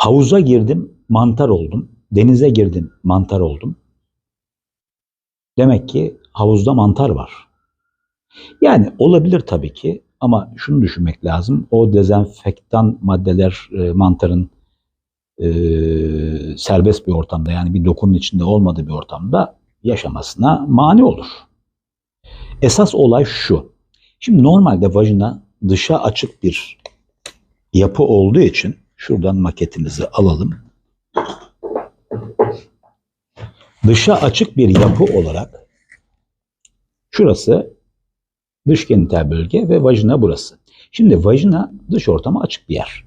Havuza girdim, mantar oldum. Denize girdim, mantar oldum. Demek ki havuzda mantar var. Yani olabilir tabii ki ama şunu düşünmek lazım. O dezenfektan maddeler e, mantarın e, serbest bir ortamda yani bir dokunun içinde olmadığı bir ortamda yaşamasına mani olur. Esas olay şu. Şimdi normalde vajina dışa açık bir yapı olduğu için şuradan maketimizi alalım. Dışa açık bir yapı olarak şurası dış genital bölge ve vajina burası. Şimdi vajina dış ortama açık bir yer.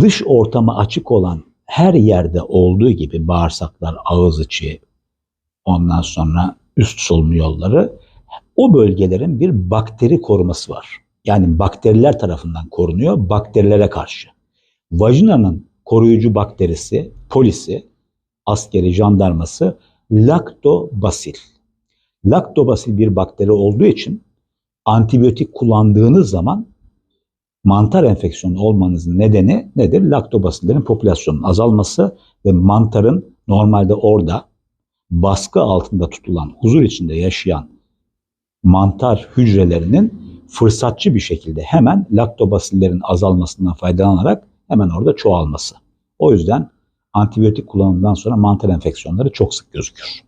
Dış ortama açık olan her yerde olduğu gibi bağırsaklar, ağız içi, ondan sonra üst solunum yolları o bölgelerin bir bakteri koruması var. Yani bakteriler tarafından korunuyor bakterilere karşı. Vajinanın koruyucu bakterisi, polisi, askeri, jandarması laktobasil. Laktobasil bir bakteri olduğu için antibiyotik kullandığınız zaman mantar enfeksiyonu olmanızın nedeni nedir? Laktobasillerin popülasyonunun azalması ve mantarın normalde orada baskı altında tutulan, huzur içinde yaşayan mantar hücrelerinin fırsatçı bir şekilde hemen laktobasillerin azalmasından faydalanarak hemen orada çoğalması. O yüzden antibiyotik kullanımından sonra mantar enfeksiyonları çok sık gözükür.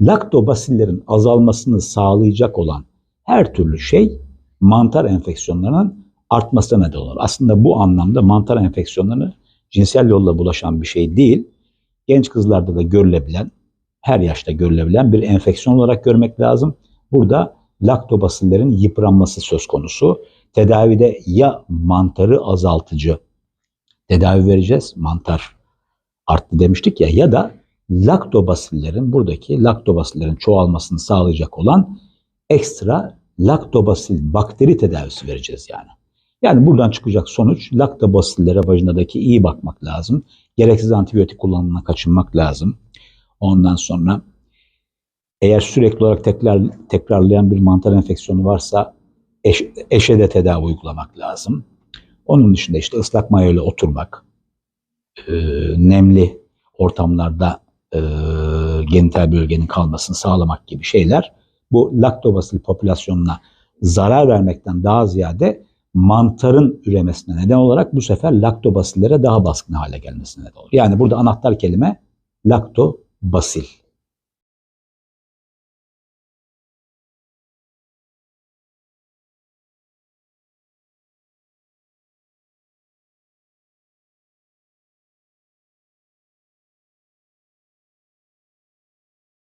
Laktobasillerin azalmasını sağlayacak olan her türlü şey mantar enfeksiyonlarının artmasına neden olur. Aslında bu anlamda mantar enfeksiyonları cinsel yolla bulaşan bir şey değil. Genç kızlarda da görülebilen, her yaşta görülebilen bir enfeksiyon olarak görmek lazım. Burada laktobasillerin yıpranması söz konusu. Tedavide ya mantarı azaltıcı tedavi vereceğiz, mantar arttı demiştik ya ya da laktobasillerin buradaki laktobasillerin çoğalmasını sağlayacak olan ekstra laktobasil bakteri tedavisi vereceğiz yani. Yani buradan çıkacak sonuç laktobasillere vajinadaki iyi bakmak lazım. Gereksiz antibiyotik kullanımına kaçınmak lazım. Ondan sonra eğer sürekli olarak tekrar tekrarlayan bir mantar enfeksiyonu varsa eş, eşe de tedavi uygulamak lazım. Onun dışında işte ıslak mayoyla oturmak, e, nemli ortamlarda e, genital bölgenin kalmasını sağlamak gibi şeyler bu laktobasil popülasyonuna zarar vermekten daha ziyade mantarın üremesine neden olarak bu sefer laktobasillere daha baskın hale gelmesine neden olur. Yani burada anahtar kelime laktobasil.